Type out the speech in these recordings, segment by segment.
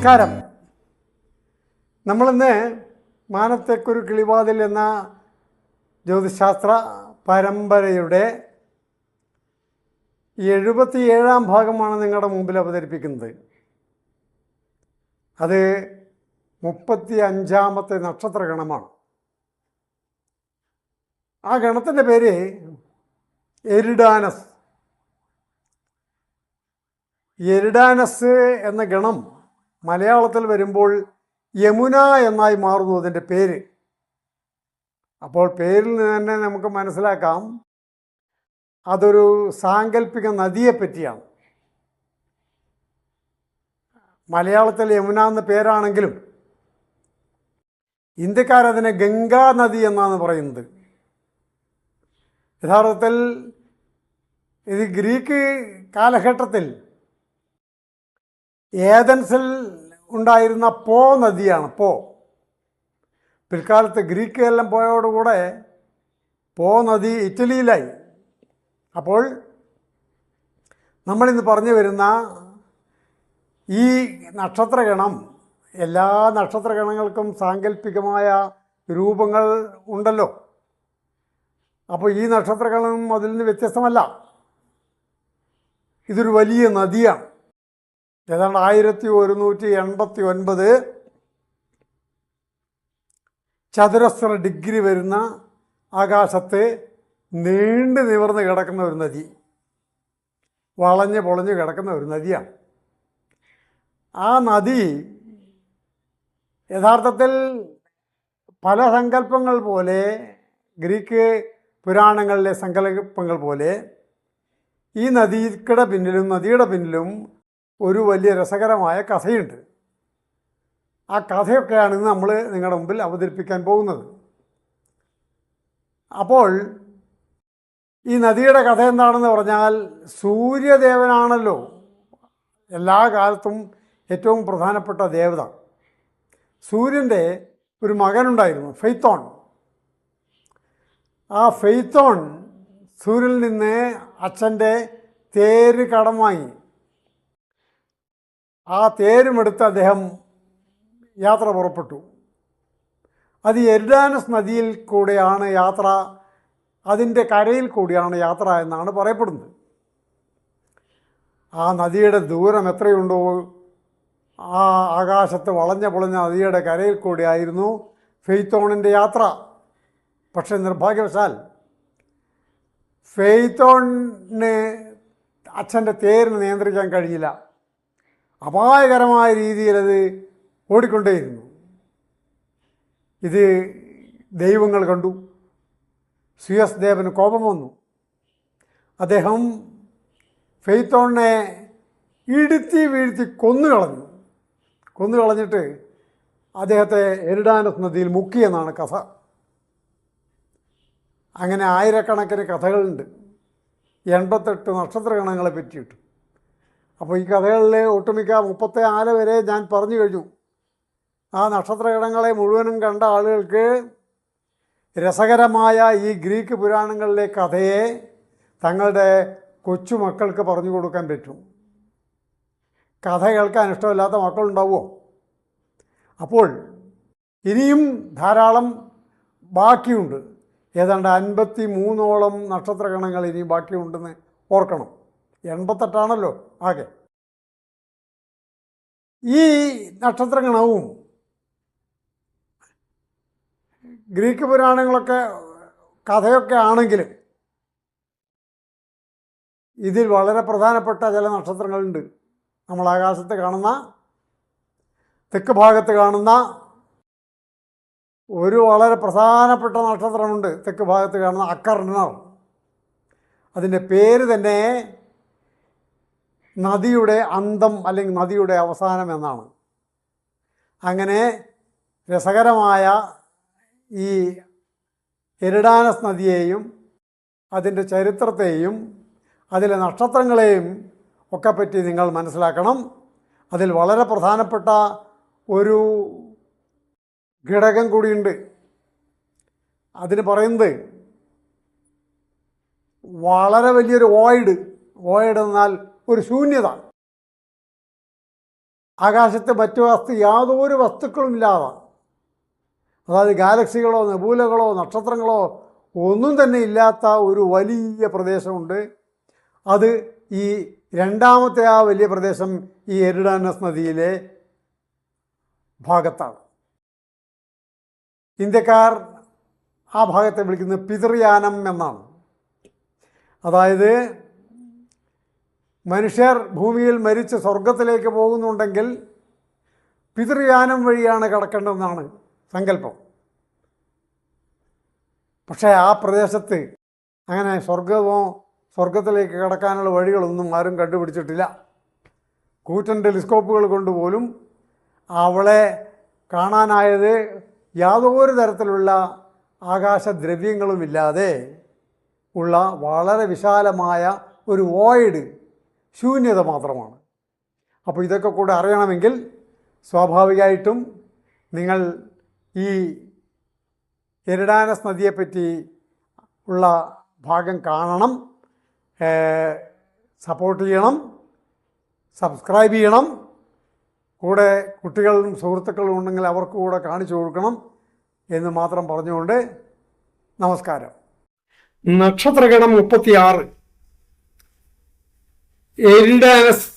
നമസ്കാരം. നമ്മളിന്ന് മാനത്തേക്കൊരു കിളിവാതിൽ എന്ന ജ്യോതിശാസ്ത്ര പരമ്പരയുടെ എഴുപത്തിയേഴാം ഭാഗമാണ് നിങ്ങളുടെ മുമ്പിൽ അവതരിപ്പിക്കുന്നത്. അത് മുപ്പത്തി അഞ്ചാമത്തെ നക്ഷത്ര ഗണമാണ്. ആ ഗണത്തിന്റെ പേര് എരിഡാനസ്. എരിഡാനസ് എന്ന ഗണം മലയാളത്തിൽ വരുമ്പോൾ യമുന എന്നായി മാറുന്നു അതിന്റെ പേര്. അപ്പോൾ പേരിൽ നിന്ന് തന്നെ നമുക്ക് മനസ്സിലാക്കാം. അതൊരു സാങ്കല്പിക നദിയെ പറ്റിയാണ്. മലയാളത്തിൽ യമുന എന്ന പേരാണെങ്കിലും ഇന്ത്യക്കാരതിനെ ഗംഗാ നദി എന്നാണ് പറയുന്നത്. യഥാർത്ഥത്തിൽ ഇത് ഗ്രീക്ക് കാലഘട്ടത്തിൽ ഏതൻസിൽ ഉണ്ടായിരുന്ന പോ നദിയാണ് പോ. പിൽക്കാലത്ത് ഗ്രീക്ക് എല്ലാം പോയതോടുകൂടെ പോ നദി ഇറ്റലിയിലായി. അപ്പോൾ നമ്മളിന്ന് പറഞ്ഞു വരുന്ന ഈ നക്ഷത്രഗണം എല്ലാ നക്ഷത്രഗണങ്ങൾക്കും സാങ്കല്പികമായ രൂപങ്ങൾ ഉണ്ടല്ലോ. അപ്പോൾ ഈ നക്ഷത്രഗണം അതിൽ നിന്ന് വ്യത്യസ്തമല്ല. ഇതൊരു വലിയ നദിയാണ്. ഏതാണ്ട് ആയിരത്തി ഒരുന്നൂറ്റി എൺപത്തി ഒൻപത് ചതുരശ്ര ഡിഗ്രി വരുന്ന ആകാശത്ത് നീണ്ടു നിവർന്ന് കിടക്കുന്ന ഒരു നദി. വളഞ്ഞ് പൊളഞ്ഞ് കിടക്കുന്ന ഒരു നദിയാണ്. ആ നദി യഥാർത്ഥത്തിൽ പല സങ്കല്പങ്ങൾ പോലെ ഗ്രീക്ക് പുരാണങ്ങളിലെ സങ്കല്പങ്ങൾ പോലെ ഈ നദിയുടെ പിന്നിലും നദിയുടെ പിന്നിലും ഒരു വലിയ രസകരമായ കഥയുണ്ട്. ആ കഥയൊക്കെയാണ് ഇന്ന് നമ്മൾ നിങ്ങളുടെ മുമ്പിൽ അവതരിപ്പിക്കാൻ പോകുന്നത്. അപ്പോൾ ഈ നദിയുടെ കഥ എന്താണെന്ന് പറഞ്ഞാൽ സൂര്യദേവനാണല്ലോ എല്ലാ കാലത്തും ഏറ്റവും പ്രധാനപ്പെട്ട ദേവത. സൂര്യന്റെ ഒരു മകനുണ്ടായിരുന്നു ഫെയ്ത്തോൺ. ആ ഫെയ്ത്തോൺ സൂര്യനിൽ നിന്ന് അച്ഛന്റെ തേര് കടം വാങ്ങി. ആ തേരുമെടുത്ത് അദ്ദേഹം യാത്ര പുറപ്പെട്ടു. അത് എരുഡാനസ് നദിയിൽ കൂടെയാണ് യാത്ര അതിന്റെ കരയിൽ കൂടിയാണ് യാത്ര എന്നാണ് പറയപ്പെടുന്നത്. ആ നദിയുടെ ദൂരം എത്രയുണ്ടോ ആ ആകാശത്ത് വളഞ്ഞ പൊളഞ്ഞ നദിയുടെ കരയിൽ കൂടിയായിരുന്നു ഫെയ്ത്തോണിന്റെ യാത്ര. പക്ഷെ നിർഭാഗ്യവശാൽ ഫെയ്ത്തോണിന് അച്ഛന്റെ തേരിന് നിയന്ത്രിക്കാൻ കഴിഞ്ഞില്ല അപായകരമായ രീതിയിലത് ഓടിക്കൊണ്ടേയിരുന്നു. ഇത് ദൈവങ്ങൾ കണ്ടു. സുയസ് ദേവന് കോപം വന്നു. അദ്ദേഹം ഫെയ്ത്തോണിനെ ഇടുത്തി വീഴ്ത്തി കൊന്നു കളഞ്ഞു കൊന്നു കളഞ്ഞിട്ട് അദ്ദേഹത്തെ എരിഡാനസ് നദിയിൽ മുക്കിയെന്നാണ് കഥ. അങ്ങനെ ആയിരക്കണക്കിന് കഥകളുണ്ട്. എൺപത്തെട്ട് നക്ഷത്രഗണങ്ങളെ പറ്റിയിട്ട്. അപ്പോൾ ഈ കഥകളിലെ ഒട്ടുമിക്ക മുപ്പത്തി നാല് വരെ ഞാൻ പറഞ്ഞു കഴിഞ്ഞു. ആ നക്ഷത്രഗണങ്ങളെ മുഴുവനും കണ്ട ആളുകൾക്ക് രസകരമായ ഈ ഗ്രീക്ക് പുരാണങ്ങളിലെ കഥയെ തങ്ങളുടെ കൊച്ചുമക്കൾക്ക് പറഞ്ഞു കൊടുക്കാൻ പറ്റും. കഥ കേൾക്കാൻ ഇഷ്ടമില്ലാത്ത മക്കളുണ്ടാവുമോ? അപ്പോൾ ഇനിയും ധാരാളം ബാക്കിയുണ്ട്. ഏതാണ്ട് അൻപത്തി മൂന്നോളം നക്ഷത്രഗണങ്ങൾ ഇനിയും ബാക്കിയുണ്ടെന്ന് ഓർക്കണം. എൺപത്തെട്ടാണല്ലോ. ആകെ. ഈ നക്ഷത്രഗണവും ഗ്രീക്ക് പുരാണങ്ങളൊക്കെ കഥയൊക്കെ ആണെങ്കിലും ഇതിൽ വളരെ പ്രധാനപ്പെട്ട ചില നക്ഷത്രങ്ങളുണ്ട്. നമ്മൾ ആകാശത്ത് കാണുന്ന തെക്ക് ഭാഗത്ത് കാണുന്ന ഒരു വളരെ പ്രധാനപ്പെട്ട നക്ഷത്രമുണ്ട്. തെക്ക് ഭാഗത്ത് കാണുന്ന അക്കർണർ. അതിന്റെ പേര് തന്നെ നദിയുടെ അന്തം അല്ലെങ്കിൽ നദിയുടെ അവസാനം എന്നാണ്. അങ്ങനെ രസകരമായ ഈ എരിഡാനസ് നദിയെയും അതിന്റെ ചരിത്രത്തെയും അതിലെ നക്ഷത്രങ്ങളെയും ഒക്കെ പറ്റി നിങ്ങൾ മനസ്സിലാക്കണം. അതിൽ വളരെ പ്രധാനപ്പെട്ട ഒരു ഘടകം കൂടിയുണ്ട്. അതിന് പറയുന്നത് വളരെ വലിയൊരു വോയിഡ് വോയിഡ് എന്നാൽ ഒരു ശൂന്യത. ആകാശത്ത് മറ്റു വസ്തു യാതൊരു വസ്തുക്കളും ഇല്ലാതെ. അതായത് ഗാലക്സികളോ നെബൂലകളോ നക്ഷത്രങ്ങളോ ഒന്നും തന്നെ ഇല്ലാത്ത ഒരു വലിയ പ്രദേശമുണ്ട്. അത് ഈ രണ്ടാമത്തെ ആ വലിയ പ്രദേശം ഈ എരിഡാനസ് നദിയിലെ ഭാഗത്താണ്. ഇന്ത്യക്കാർ ആ ഭാഗത്തെ വിളിക്കുന്നത് പിതൃയാനം എന്നാണ്. അതായത് മനുഷ്യർ ഭൂമിയിൽ മരിച്ച് സ്വർഗത്തിലേക്ക് പോകുന്നുണ്ടെങ്കിൽ പിതൃയാനം വഴിയാണ് കടക്കേണ്ടതെന്നാണ് സങ്കല്പം. പക്ഷേ ആ പ്രദേശത്ത് അങ്ങനെ സ്വർഗമോ സ്വർഗത്തിലേക്ക് കടക്കാനുള്ള വഴികളൊന്നും ആരും കണ്ടുപിടിച്ചിട്ടില്ല. കൂറ്റൻ ടെലിസ്കോപ്പുകൾ കൊണ്ടുപോലും അവളെ കാണാനായത് യാതൊരു തരത്തിലുള്ള ആകാശദ്രവ്യങ്ങളുമില്ലാതെ ഉള്ള വളരെ വിശാലമായ ഒരു വോയിഡ് ശൂന്യത മാത്രമാണ്. അപ്പോൾ ഇതൊക്കെ കൂടെ അറിയണമെങ്കിൽ സ്വാഭാവികമായിട്ടും നിങ്ങൾ ഈ എരിഡാനസ് നദിയെപ്പറ്റി ഉള്ള ഭാഗം കാണണം സപ്പോർട്ട് ചെയ്യണം സബ്സ്ക്രൈബ് ചെയ്യണം. കൂടെ കുട്ടികളും സുഹൃത്തുക്കളും ഉണ്ടെങ്കിൽ അവർക്ക് കൂടെ കാണിച്ചു കൊടുക്കണം എന്ന് മാത്രം പറഞ്ഞുകൊണ്ട് നമസ്കാരം. നക്ഷത്രഗണം മുപ്പത്തിയാറ്. എരിഡാനസ്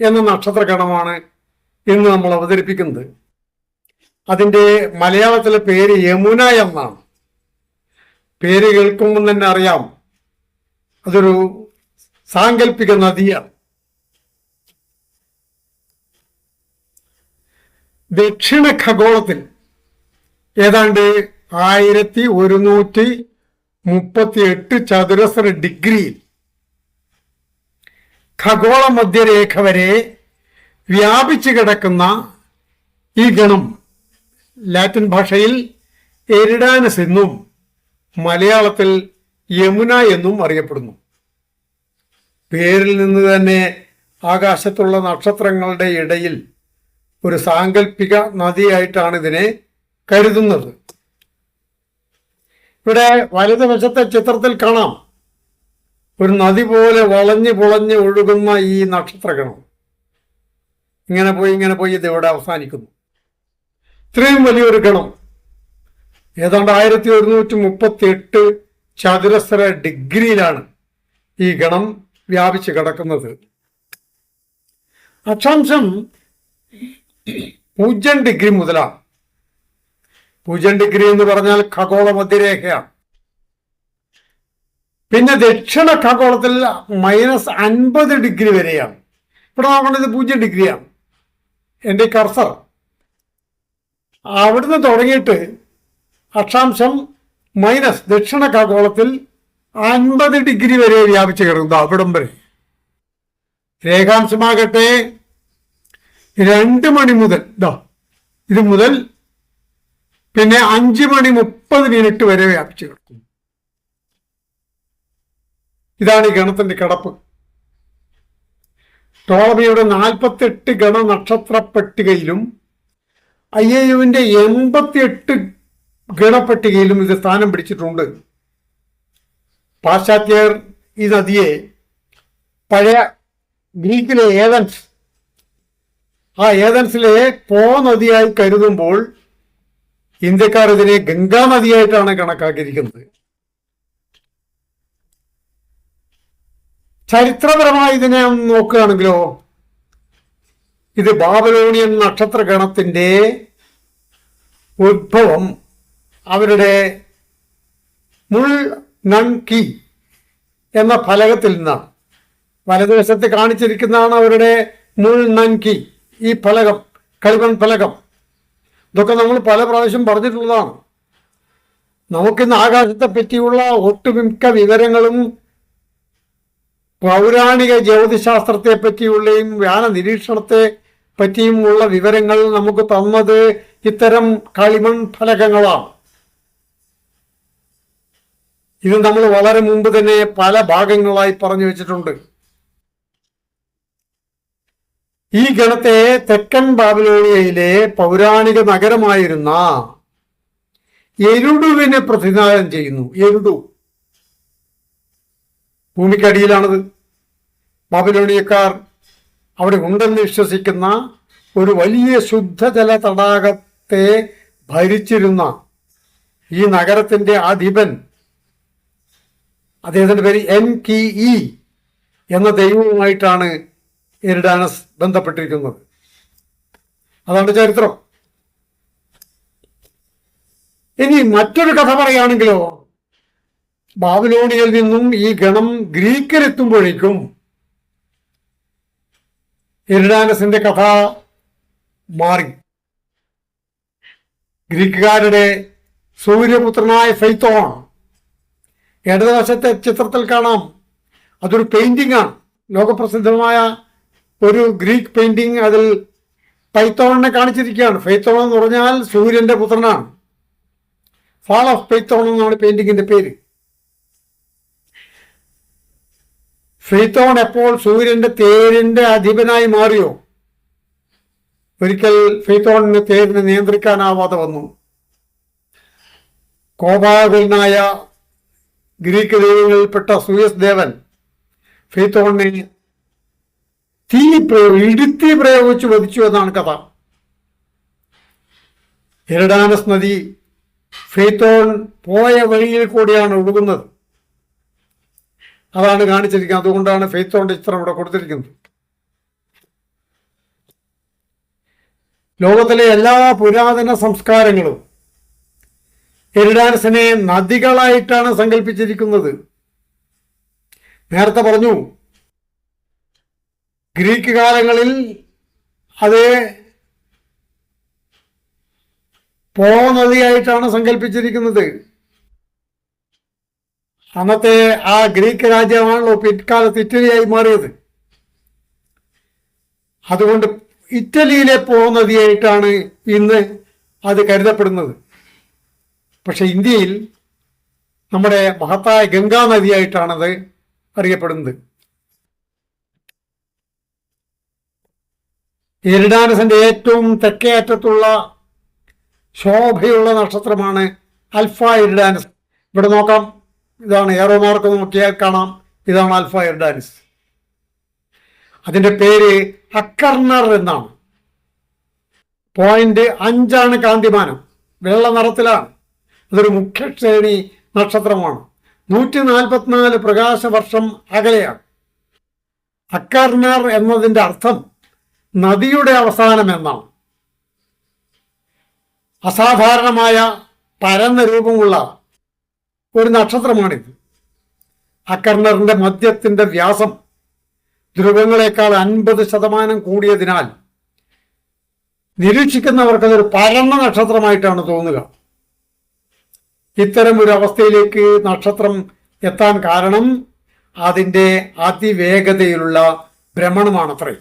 എന്ന നക്ഷത്രഗണമാണ് ഇന്ന് നമ്മൾ അവതരിപ്പിക്കുന്നത്. അതിന്റെ മലയാളത്തിലെ പേര് യമുന എന്നാണ്. പേര് കേൾക്കുമ്പോൾ തന്നെ അറിയാം. അതൊരു സാങ്കല്പിക നദിയാണ്. ദക്ഷിണ ഖഗോളത്തിൽ ഏതാണ്ട് ആയിരത്തി ഒരുന്നൂറ്റി മുപ്പത്തി എട്ട് ചതുരശ്ര ഡിഗ്രിയിൽ ഖഗോള മധ്യരേഖ വരെ വ്യാപിച്ചു കിടക്കുന്ന ഈ ഗണം ലാറ്റിൻ ഭാഷയിൽ എരിഡാനസ് എന്നും മലയാളത്തിൽ യമുന എന്നും അറിയപ്പെടുന്നു. പേരിൽ നിന്ന് തന്നെ ആകാശത്തുള്ള നക്ഷത്രങ്ങളുടെ ഇടയിൽ ഒരു സാങ്കല്പിക നദിയായിട്ടാണ് ഇതിനെ കരുതുന്നത്. ഇവിടെ വലതുവശത്തെ ചിത്രത്തിൽ കാണാം. ഒരു നദി പോലെ വളഞ്ഞ് പുളഞ്ഞ് ഒഴുകുന്ന ഈ നക്ഷത്രഗണം. ഇങ്ങനെ പോയി ഇങ്ങനെ പോയി ഇത് ഇവിടെ അവസാനിക്കുന്നു. ഇത്രയും വലിയൊരു ഗണം. ഏതാണ്ട് ആയിരത്തി ഒരുന്നൂറ്റി മുപ്പത്തി എട്ട് ചതുരശ്ര ഡിഗ്രിയിലാണ് ഈ ഗണം വ്യാപിച്ച് കിടക്കുന്നത്. അക്ഷാംശം പൂജ്യം ഡിഗ്രി മുതലാണ് പൂജ്യം ഡിഗ്രി എന്ന് പറഞ്ഞാൽ ഖഗോള മധ്യരേഖയാണ് പിന്നെ ദക്ഷിണ ഖഗോളത്തിൽ മൈനസ് അൻപത് ഡിഗ്രി വരെയാണ്. ഇവിടെ നോക്കേണ്ടത് പൂജ്യം ഡിഗ്രിയാണ്. എന്റെ കർസർ. അവിടുന്ന് തുടങ്ങിയിട്ട് അക്ഷാംശം മൈനസ് ദക്ഷിണ ഖഗോളത്തിൽ അൻപത് ഡിഗ്രി വരെ വ്യാപിച്ചു കിടക്കുന്നു. അവിടം വരെ. രേഖാംശമാകട്ടെ. രണ്ട് മണി മുതൽ ഇതാ ഇത് മുതൽ പിന്നെ അഞ്ച് മണി മുപ്പത് മിനിറ്റ് വരെ വ്യാപിച്ചു കിടക്കുന്നു. ഇതാണ് ഈ ഗണത്തിന്റെ കിടപ്പ്. ടോളമിയുടെ നാൽപ്പത്തെട്ട് ഗണ നക്ഷത്ര പട്ടികയിലും ഐ എ യുവിന്റെ എൺപത്തിയെട്ട് ഗണപട്ടികയിലും ഇത് സ്ഥാനം പിടിച്ചിട്ടുണ്ട്. പാശ്ചാത്യർ ഈ നദിയെ പഴയ ഗ്രീക്കിലെ ഏതൻസ് ആ ഏതൻസിലെ പോ നദിയായി കരുതുമ്പോൾ ഇന്ത്യക്കാർ ഇതിനെ ഗംഗാ നദിയായിട്ടാണ് കണക്കാക്കിയിരിക്കുന്നത്. ചരിത്രപരമായി ഇതിനെ നോക്കുകയാണെങ്കിലോ ഇത് ബാബലോണിയൻ നക്ഷത്രഗണത്തിന്റെ ഉത്ഭവം. അവരുടെ മുൾ നൺകി എന്ന ഫലകത്തിൽ നിന്നാണ്. വലതുവശത്ത് കാണിച്ചിരിക്കുന്നതാണ് അവരുടെ മുൾ നൻകി ഈ ഫലകം കളിമൺ ഫലകം. ഇതൊക്കെ നമ്മൾ പല പ്രാവശ്യം പറഞ്ഞിട്ടുള്ളതാണ്. നമുക്കിന്ന് ആകാശത്തെ പറ്റിയുള്ള ഒട്ടുമിക്ക വിവരങ്ങളും പൗരാണിക ജ്യോതിശാസ്ത്രത്തെ പറ്റിയുള്ളയും വ്യാന നിരീക്ഷണത്തെ പറ്റിയുമുള്ള വിവരങ്ങൾ നമുക്ക് തന്നത് ഇത്തരം കളിമൺ ഫലകങ്ങളാണ്. ഇത് നമ്മൾ വളരെ മുമ്പ് തന്നെ പല ഭാഗങ്ങളായി പറഞ്ഞു വെച്ചിട്ടുണ്ട്. ഈ ഗണത്തെ തെക്കൻ ബാബിലോണിയയിലെ പൗരാണിക നഗരമായിരുന്ന എരുടുവിനെ പ്രതിനിധാനം ചെയ്യുന്നു. എരുടു. ഭൂമിക്കടിയിലാണത്. ബാബിലോണിയക്കാർ അവിടെ ഉണ്ടെന്ന് വിശ്വസിക്കുന്ന ഒരു വലിയ ശുദ്ധജല തടാകത്തെ ഭരിച്ചിരുന്ന ഈ നഗരത്തിന്റെ അധിപൻ അദ്ദേഹത്തിന്റെ പേര് എൻ കി ഇ എന്ന ദൈവവുമായിട്ടാണ് എരിഡാനസ് ബന്ധപ്പെട്ടിരിക്കുന്നത്. അതാണ് ചരിത്രം. ഇനി മറ്റൊരു കഥ പറയുകയാണെങ്കിലോ ബാബിലോണിയിൽ നിന്നും ഈ ഗണം ഗ്രീക്കിലെത്തുമ്പോഴേക്കും എരിഡാനസിന്റെ കഥ മാറി. ഗ്രീക്കുകാരുടെ സൂര്യപുത്രനായ ഫെയ്ത്തോൺ. ഇടതുവശത്തെ ചിത്രത്തിൽ കാണാം. അതൊരു പെയിന്റിംഗ് ആണ്. ലോകപ്രസിദ്ധമായ ഒരു ഗ്രീക്ക് പെയിന്റിംഗ് അതിൽ പൈത്തോണിനെ കാണിച്ചിരിക്കുകയാണ്. ഫെയ്ത്തോൺ എന്ന് പറഞ്ഞാൽ സൂര്യന്റെ പുത്രനാണ്. ഫാൾ ഓഫ് പൈത്തോൺ എന്നാണ് പെയിന്റിങ്ങിന്റെ പേര്. ഫെയ്ത്തോൺ എപ്പോൾ സൂര്യന്റെ തേരിന്റെ അധിപനായി മാറിയോ? ഒരിക്കൽ ഫെയ്ത്തോണിന് തേരിനെ നിയന്ത്രിക്കാനാവാതെ വന്നു. കോപാകുലനായ ഗ്രീക്ക് ദൈവങ്ങളിൽപ്പെട്ട സൂയസ് ദേവൻ ഫെയ്ത്തോണിനെ തീ ഇടുത്തി പ്രയോഗിച്ച് വധിച്ചു എന്നാണ് കഥ. എരഡാനസ് നദി ഫെയ്ത്തോൺ പോയ വഴിയിൽ കൂടിയാണ് ഒഴുകുന്നത്. അതാണ് കാണിച്ചിരിക്കുന്നത്. അതുകൊണ്ടാണ് ഫെയ്ത്തോന്റെ ചിത്രം ഇവിടെ കൊടുത്തിരിക്കുന്നത്. ലോകത്തിലെ എല്ലാ പുരാതന സംസ്കാരങ്ങളും എരിഡാനസിനെ നദികളായിട്ടാണ് സങ്കല്പിച്ചിരിക്കുന്നത്. നേരത്തെ പറഞ്ഞു ഗ്രീക്ക് കാലങ്ങളിൽ അത് പോ നദിയായിട്ടാണ് സങ്കല്പിച്ചിരിക്കുന്നത്. അന്നത്തെ ആ ഗ്രീക്ക് രാജ്യമാണല്ലോ പിൽക്കാലത്ത് ഇറ്റലിയായി മാറിയത്. അതുകൊണ്ട് ഇറ്റലിയിലെ പോ നദിയായിട്ടാണ് ഇന്ന് അത് കരുതപ്പെടുന്നത്. പക്ഷെ ഇന്ത്യയിൽ നമ്മുടെ മഹത്തായ ഗംഗാ നദിയായിട്ടാണത് അറിയപ്പെടുന്നത്. എരിഡാനസിന്റെ ഏറ്റവും തെക്കേ അറ്റത്തുള്ള ശോഭയുള്ള നക്ഷത്രമാണ് അൽഫ എരിഡാനസ് ഇവിടെ നോക്കാം. ഇതാണ് ഏറോ മാർക്ക് നോക്കിയാൽ കാണാം. ഇതാണ് ആൽഫ എർഡാനിസ് അതിന്റെ പേര് അക്കർണർ എന്നാണ്. പോയിന്റ് അഞ്ചാണ് കാന്തിമാനം. വെള്ള നിറത്തിലാണ്. അതൊരു മുഖ്യശ്രേണി നക്ഷത്രമാണ്. നൂറ്റി നാൽപ്പത്തിനാല് പ്രകാശവർഷം അകലെയാണ്. അക്കർണർ എന്നതിന്റെ അർത്ഥം നദിയുടെ അവസാനം എന്നാണ്. അസാധാരണമായ പരന്ന രൂപമുള്ള ഒരു നക്ഷത്രമാണിത്. അക്കർണറിന്റെ മദ്യത്തിന്റെ വ്യാസം ധ്രുവങ്ങളെക്കാൾ അൻപത് ശതമാനം കൂടിയതിനാൽ നിരീക്ഷിക്കുന്നവർക്ക് അതൊരു പരന്ന നക്ഷത്രമായിട്ടാണ് തോന്നുക. ഇത്തരം ഒരു അവസ്ഥയിലേക്ക് നക്ഷത്രം എത്താൻ കാരണം അതിന്റെ അതിവേഗതയിലുള്ള ഭ്രമണമാണത്രേ.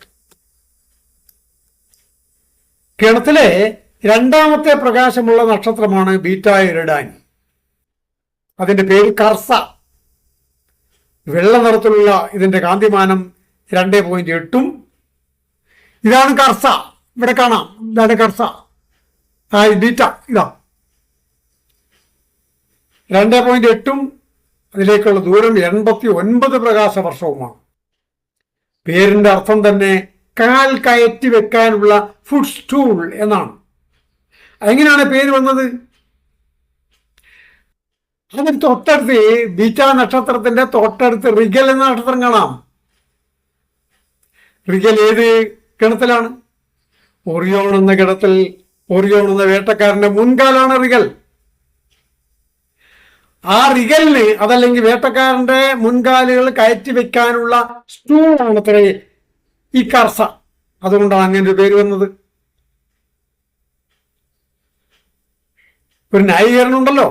കിണത്തിലെ രണ്ടാമത്തെ പ്രകാശമുള്ള നക്ഷത്രമാണ് ബീറ്റായ ഇരഡാനി അതിന്റെ പേര് കർസ. വെള്ള നിറത്തിലുള്ള ഇതിന്റെ കാന്തിമാനം രണ്ട് പോയിന്റ് എട്ടും. ഇതാണ് കർസ. ഇവിടെ കാണാം. ഇതാണ് കർസ. ആ ബീറ്റ. ഇതാ. രണ്ട് പോയിന്റ് എട്ടും. അതിലേക്കുള്ള ദൂരം എൺപത്തി ഒൻപത് പ്രകാശ വർഷവുമാണ് പേരിന്റെ അർത്ഥം തന്നെ കാൽ കയറ്റി വെക്കാനുള്ള ഫുഡ് സ്റ്റൂൾ എന്നാണ്. എങ്ങനെയാണ് പേര് വന്നത്? അതിന് തൊട്ടടുത്ത് ബീറ്റ നക്ഷത്രത്തിന്റെ തൊട്ടടുത്ത് റിഗൽ എന്ന നക്ഷത്രം കാണാം. റിഗൽ ഏത് കിണത്തിലാണ് ഒറിയോൺ എന്ന ഗണത്തിൽ ഒറിയോൺ എന്ന വേട്ടക്കാരന്റെ മുൻകാലാണ് റിഗൽ. ആ റിഗലിന് അതല്ലെങ്കിൽ വേട്ടക്കാരന്റെ മുൻകാലുകൾ കയറ്റി വെക്കാനുള്ള സ്റ്റൂളാണ് അത്രേ ഈ കർസ. അതുകൊണ്ടാണ് അങ്ങനെ ഒരു പേര് വന്നത്. ഒരു ന്യായീകരണം ഉണ്ടല്ലോ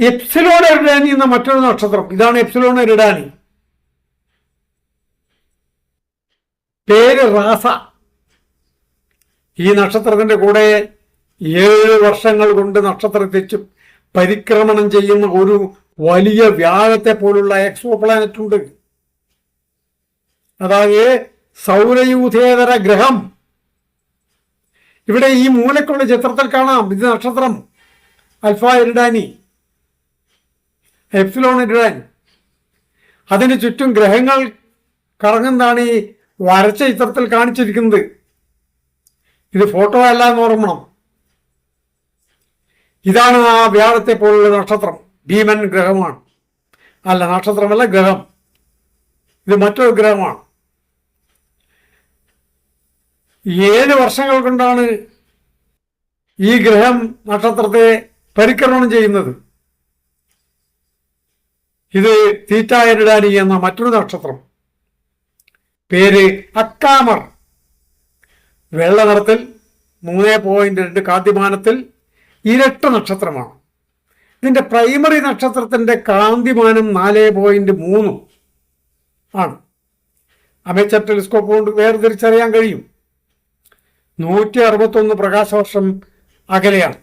എപ്സിലോൺ എറിഡാനി എന്ന മറ്റൊരു നക്ഷത്രം. ഇതാണ് എപ്സിലോൺ എറിഡാനി പേര് റാസ. ഈ നക്ഷത്രത്തിന്റെ കൂടെ ഏഴ് വർഷങ്ങൾ കൊണ്ട് നക്ഷത്രത്തെ ചു- പരിക്രമണം ചെയ്യുന്ന ഒരു വലിയ വ്യാഴത്തെ പോലുള്ള എക്സോ പ്ലാനറ്റ് ഉണ്ട് അതായത് സൗരയൂഥേതര ഗ്രഹം. ഇവിടെ ഈ മൂലക്കുള്ള ചിത്രത്തിൽ കാണാം. ഇത് നക്ഷത്രം. അൽഫ ഇരിഡാനി എപ്സിലോൺ ഇരുടൻ അതിന് ചുറ്റും ഗ്രഹങ്ങൾ കറങ്ങുന്നതാണ് ഈ വരച്ച ചിത്രത്തിൽ കാണിച്ചിരിക്കുന്നത്. ഇത് ഫോട്ടോ അല്ല എന്ന് ഓർമ്മണം. ഇതാണ് ആ വ്യാഴത്തെ പോലുള്ള നക്ഷത്രം. ഭീമൻ ഗ്രഹമാണ്. അല്ല നക്ഷത്രമല്ല ഗ്രഹം. ഇത് മറ്റൊരു ഗ്രഹമാണ്. ഏഴ് വർഷങ്ങൾ കൊണ്ടാണ് ഈ ഗ്രഹം നക്ഷത്രത്തെ പരിക്രമണം ചെയ്യുന്നത്. ഇത് തീറ്റായരിടാനി എന്ന മറ്റൊരു നക്ഷത്രം. പേര് അക്കാമർ. വെള്ള നിറത്തിൽ മൂന്ന് പോയിന്റ് രണ്ട് കാന്തിമാനത്തിൽ ഇരട്ട നക്ഷത്രമാണ്. ഇതിന്റെ പ്രൈമറി നക്ഷത്രത്തിന്റെ കാന്തിമാനം നാല് പോയിന്റ് മൂന്നും ആണ്. അമേച്ചർ ടെലിസ്കോപ്പ് കൊണ്ട് വേർതിരിച്ചറിയാൻ കഴിയും. നൂറ്റി അറുപത്തൊന്ന് പ്രകാശവർഷം അകലെയാണ്.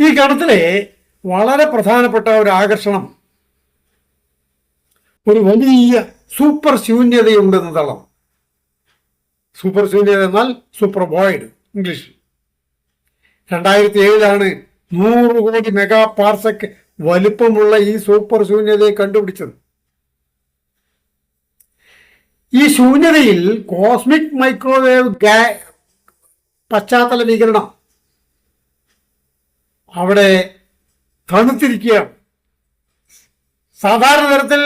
ഈ ഗണത്തിലെ വളരെ പ്രധാനപ്പെട്ട ഒരു ആകർഷണം. ഒരു വലിയ സൂപ്പർ ശൂന്യതയുണ്ടെന്ന് തള്ളം സൂപ്പർ ശൂന്യത എന്നാൽ സൂപ്പർ വോയിഡ് ഇംഗ്ലീഷ് രണ്ടായിരത്തി ഏഴിലാണ് നൂറ് കോടി മെഗാ പാർസക് വലിപ്പമുള്ള ഈ സൂപ്പർ ശൂന്യതയെ കണ്ടുപിടിച്ചത്. ഈ ശൂന്യതയിൽ കോസ്മിക് മൈക്രോവേവ് ഗാ പശ്ചാത്തല വികിരണം അവിടെ തണുത്തിരിക്കുകയാണ്. സാധാരണ തരത്തിൽ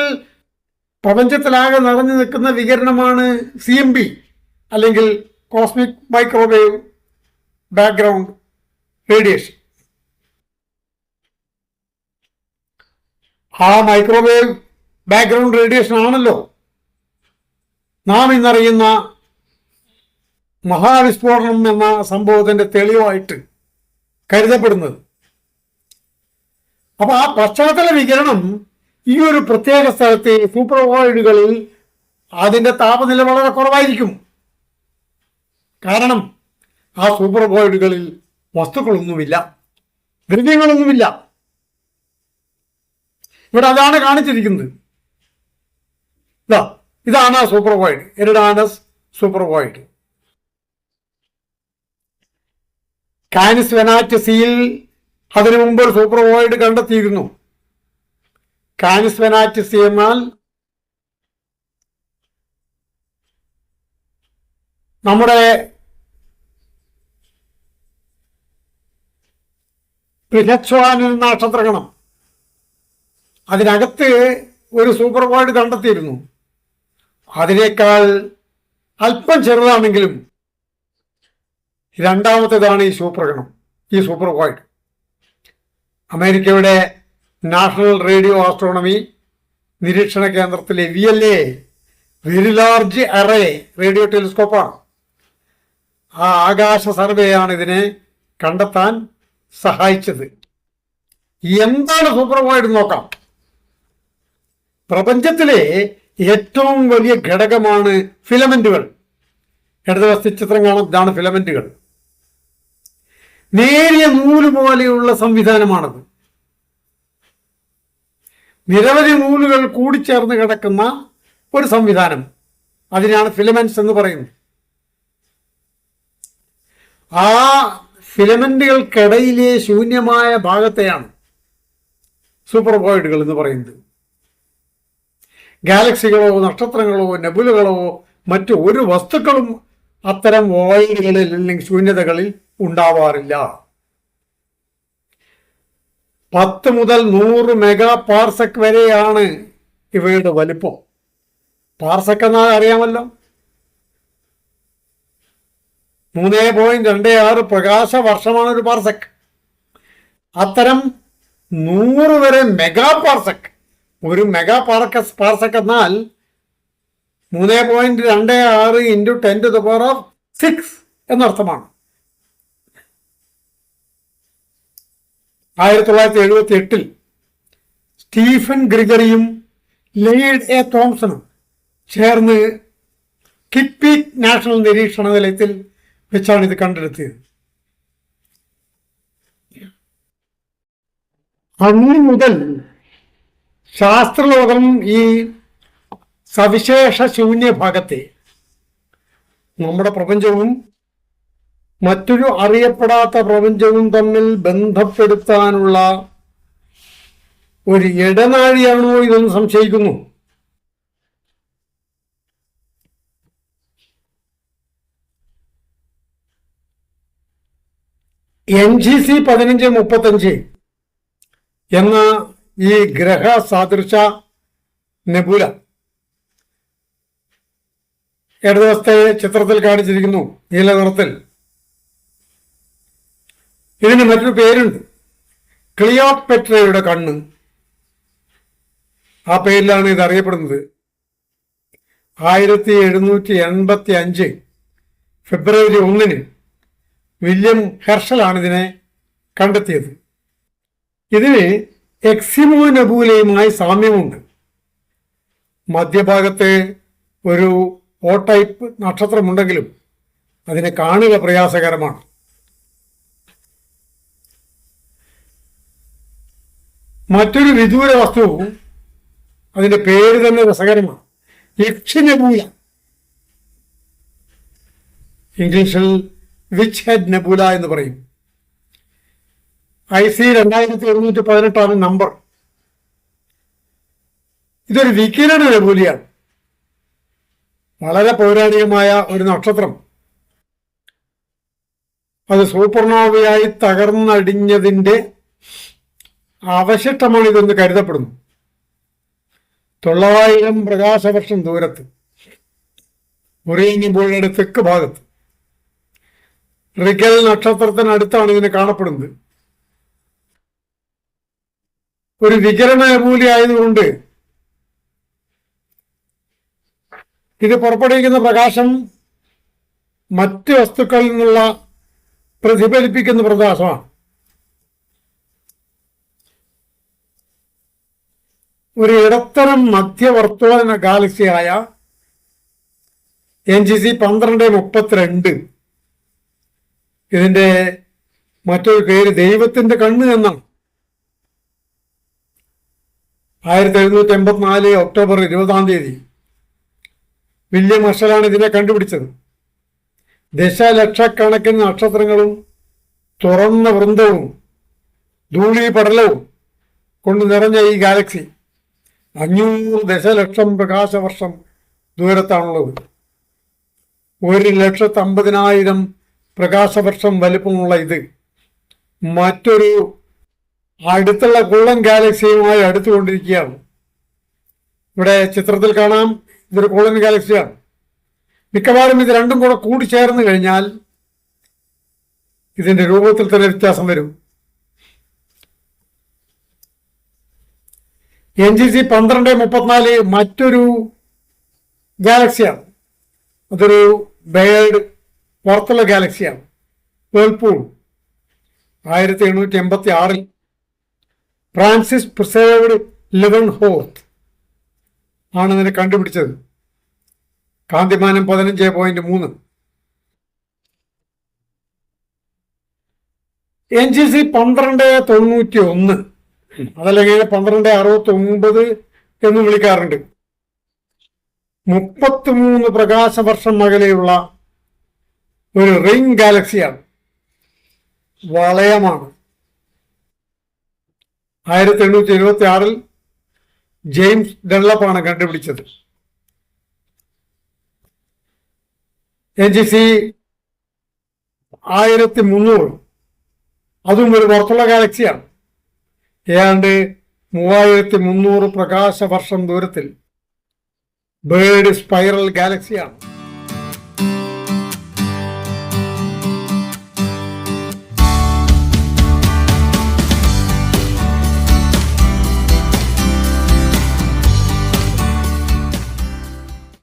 പ്രപഞ്ചത്തിലാകെ നിറഞ്ഞു നിൽക്കുന്ന വികിരണമാണ് സി എം ബി അല്ലെങ്കിൽ കോസ്മിക് മൈക്രോവേവ് ബാക്ക്ഗ്രൗണ്ട് റേഡിയേഷൻ ആ മൈക്രോവേവ് ബാക്ക്ഗ്രൗണ്ട് റേഡിയേഷൻ ആണല്ലോ നാം ഇന്നറിയുന്ന മഹാവിസ്ഫോടനം എന്ന സംഭവത്തിന്റെ തെളിവായിട്ട് കരുതപ്പെടുന്നത്. അപ്പൊ ആ പശ്ചാത്തല വികിരണം ഈ ഒരു പ്രത്യേക സ്ഥലത്തെ സൂപ്പർവോയിഡുകളിൽ അതിന്റെ താപനില വളരെ കുറവായിരിക്കും. കാരണം ആ സൂപ്പർവോയിഡുകളിൽ വസ്തുക്കളൊന്നുമില്ല. ദ്രവ്യങ്ങളൊന്നുമില്ല. ഇവിടെ അതാണ് കാണിച്ചിരിക്കുന്നത്. ഇതാ ഇതാണ് ആ സൂപ്പർവോയിഡ് എരിഡാനസ് സൂപ്പർവോയിഡ് കാനിസ് വെനാറ്റസിയിൽ അതിനു മുമ്പ് ഒരു സൂപ്പർവോയിഡ് കണ്ടെത്തിയിരുന്നു. കാനിസ് വെനാറ്റിസ് എന്നാൽ നമ്മുടെ ബൃഹസ്വാനിൽ നക്ഷത്രഗണം അതിനകത്ത് ഒരു സൂപ്പർ വോയിഡ് കണ്ടെത്തിയിരുന്നു. അതിനേക്കാൾ അല്പം ചെറുതാണെങ്കിലും രണ്ടാമത്തേതാണ് ഈ സൂപ്രഗണം ഈ സൂപ്പർ വോയിഡ് അമേരിക്കയുടെ നാഷണൽ റേഡിയോ ആസ്ട്രോണമി നിരീക്ഷണ കേന്ദ്രത്തിലെ V L A very large array radio ടെലിസ്കോപ്പാണ് ആ ആകാശ സർവേയാണ് ഇതിനെ കണ്ടെത്താൻ സഹായിച്ചത്. എന്താണ് സൂപ്രമായിട്ട് നോക്കാം. പ്രപഞ്ചത്തിലെ ഏറ്റവും വലിയ ഘടകമാണ് ഫിലമെന്റുകൾ. ഇടതുവസ്തു ചിത്രം കാണാം. ഇതാണ് ഫിലമെന്റുകൾ. നേരിയ നൂൽ പോലെയുള്ള സംവിധാനമാണത്. നിരവധി നൂലുകൾ കൂടിച്ചേർന്ന് കിടക്കുന്ന ഒരു സംവിധാനം. അതിനാണ് ഫിലമെന്റ്സ് എന്ന് പറയുന്നത്. ആ ഫിലമെന്റുകൾക്കിടയിലെ ശൂന്യമായ ഭാഗത്തെയാണ് സൂപ്പർ വോയിഡുകൾ എന്ന് പറയുന്നത്. ഗാലക്സികളോ നക്ഷത്രങ്ങളോ നെബുലുകളോ മറ്റു ഒരു വസ്തുക്കളും അത്തരം വോയിഡുകളിൽ അല്ലെങ്കിൽ ശൂന്യതകളിൽ ഉണ്ടാവാറില്ല. പത്ത് മുതൽ നൂറ് മെഗാ പാർസക് വരെയാണ് ഇവയുടെ വലിപ്പം. പാർസക് എന്നാൽ അറിയാമല്ലോ? മൂന്നേ പോയിന്റ് രണ്ട് ആറ് പ്രകാശ വർഷമാണ് ഒരു പാർസക്. അത്തരം നൂറ് വരെ മെഗാ പാർസക്. ഒരു മെഗാ പാർക്ക പാർസക് എന്നാൽ മൂന്നേ പോയിന്റ് രണ്ട് ആറ് into ten to the power of six എന്നർത്ഥമാണ്. ആയിരത്തി തൊള്ളായിരത്തി എഴുപത്തി എട്ടിൽ സ്റ്റീഫൻ ഗ്രിഗറിയും ലെയ്ഡ് എ തോംസണും ചേർന്ന് കിപ്പീക് നാഷണൽ നിരീക്ഷണ നിലയത്തിൽ വെച്ചാണ് ഇത് കണ്ടെടുത്തത് അന്ന് മുതൽ ശാസ്ത്രലോകം ഈ സവിശേഷ ശൂന്യ ഭാഗത്തെ നമ്മുടെ പ്രപഞ്ചവും മറ്റൊരു അറിയപ്പെടാത്ത പ്രപഞ്ചവും തമ്മിൽ ബന്ധപ്പെടുത്താനുള്ള ഒരു ഇടനാഴിയാണോ ഇതെന്ന് സംശയിക്കുന്നു. എൻ ജി സി പതിനഞ്ച് മുപ്പത്തഞ്ച് എന്ന ഈ ഗ്രഹ സാദൃശ നെബുല ഇടതുവശത്തെ ചിത്രത്തിൽ കാണിച്ചിരിക്കുന്നു നീല നിറത്തിൽ ഇതിന് മറ്റൊരു പേരുണ്ട്. ക്ലിയോപെട്രയുടെ കണ്ണ്. ആ പേരിലാണ് ഇത് അറിയപ്പെടുന്നത്. ആയിരത്തി എഴുന്നൂറ്റി എൺപത്തി അഞ്ച് ഫെബ്രുവരി ഒന്നിന് വില്യം ഹെർഷലാണ് ഇതിനെ കണ്ടെത്തിയത്. ഇതിന് എക്സിമോ നബൂലയുമായി സാമ്യമുണ്ട്. മധ്യഭാഗത്തെ ഒരു ഓ ടൈപ്പ് നക്ഷത്രമുണ്ടെങ്കിലും അതിനെ കാണുക പ്രയാസകരമാണ്. മറ്റൊരു വിദൂര വസ്തു അതിന്റെ പേര് തന്നെ രസകരമാണ്. യക്ഷിനബൂല ഇംഗ്ലീഷിൽ വിച്ച് ഹെഡ് നബൂല എന്ന് പറയും. ഐ സി രണ്ടായിരത്തി എഴുന്നൂറ്റി പതിനെട്ടാണ് നമ്പർ. ഇതൊരു വികിരണ നബൂലിയാണ്. വളരെ പൗരാണികമായ ഒരു നക്ഷത്രം. അത് സൂപ്പർനോവയായി തകർന്നടിഞ്ഞതിന്റെ അവശിഷ്ടമാണ് ഇതെന്ന് കരുതപ്പെടുന്നു. തൊള്ളായിരം പ്രകാശവർഷം ദൂരത്ത് മുറിയിങ്ങി പുഴയുടെ തെക്ക് ഭാഗത്ത്. റിഗൽ നക്ഷത്രത്തിനടുത്താണ് ഇതിനെ കാണപ്പെടുന്നത്. ഒരു വികിരണ മൂലി ആയതുകൊണ്ട് ഇത് പുറപ്പെടുവിക്കുന്ന പ്രകാശം മറ്റ് വസ്തുക്കളിൽ നിന്നുള്ള പ്രതിഫലിപ്പിക്കുന്ന പ്രകാശമാണ്. ഒരു ഇടത്തരം മധ്യവർത്തോളന ഗാലക്സിയായ എൻ ജി സി പന്ത്രണ്ട് മുപ്പത്തിരണ്ട്. ഇതിന്റെ മറ്റൊരു പേര് ദൈവത്തിന്റെ കണ്ണ് എന്നാണ്. ആയിരത്തി എഴുന്നൂറ്റി എൺപത്തിനാല് ഒക്ടോബർ ഇരുപതാം തീയതി. വില്യം ഹർഷലാണ് ഇതിനെ കണ്ടുപിടിച്ചത്. ദശലക്ഷക്കണക്കിന് നക്ഷത്രങ്ങളും തുറന്ന വൃന്ദവും ധൂളി പടലവും കൊണ്ട് നിറഞ്ഞ ഈ ഗാലക്സി. അഞ്ഞൂറ് ദശലക്ഷം പ്രകാശവർഷം ദൂരത്താണുള്ളത്. ഒരു ലക്ഷത്തി അമ്പതിനായിരം പ്രകാശവർഷം വലിപ്പമുള്ള ഇത്. മറ്റൊരു അടുത്തുള്ള കുള്ളൻ ഗാലക്സിയുമായി അടുത്തുകൊണ്ടിരിക്കുകയാണ്. ഇവിടെ ചിത്രത്തിൽ കാണാം ഇതൊരു കുള്ളൻ ഗാലക്സിയാണ്. മിക്കവാറും ഇത് രണ്ടും കൂടെ കൂടിച്ചേർന്ന് കഴിഞ്ഞാൽ ഇതിന്റെ രൂപത്തിൽ തന്നെ വ്യത്യാസം വരും. എൻ ജി സി പന്ത്രണ്ട് മുപ്പത്തിനാല് മറ്റൊരു ഗാലക്സിയാണ്. അതൊരു ബേർഡ് പുറത്തുള്ള ഗാലക്സിയാണ്. വേൾപൂൾ ആയിരത്തി എണ്ണൂറ്റി എൺപത്തി ആറിൽ ഫ്രാൻസിസ് പ്രിസേർവ്ഡ് ലെവൻ ഹോർത്ത് ആണ് ഇതിനെ കണ്ടുപിടിച്ചത്. കാന്തിമാനം പതിനഞ്ച് പോയിന്റ് മൂന്ന്. എൻ ജി സി പന്ത്രണ്ട് തൊണ്ണൂറ്റി ഒന്ന് അതല്ലെങ്കിൽ പന്ത്രണ്ട് അറുപത്തി ഒമ്പത് എന്ന് വിളിക്കാറുണ്ട്. മുപ്പത്തിമൂന്ന് പ്രകാശവർഷം അകലെയുള്ള ഒരു റിംഗ് ഗാലക്സിയാണ്. വളയമാണ്. ആയിരത്തി എണ്ണൂറ്റി എഴുപത്തി ആറിൽ ജെയിംസ് ഡെൻലപ്പാണ് കണ്ടുപിടിച്ചത്. എൻ ജി സി ആയിരത്തി മുന്നൂറ് അതും ഒരു പുറത്തുള്ള ഗാലക്സിയാണ്. ഏതാണ്ട് മൂവായിരത്തി മുന്നൂറ് പ്രകാശ വർഷം ദൂരത്തിൽ ബേർഡ് സ്പൈറൽ ഗാലക്സിയാണ്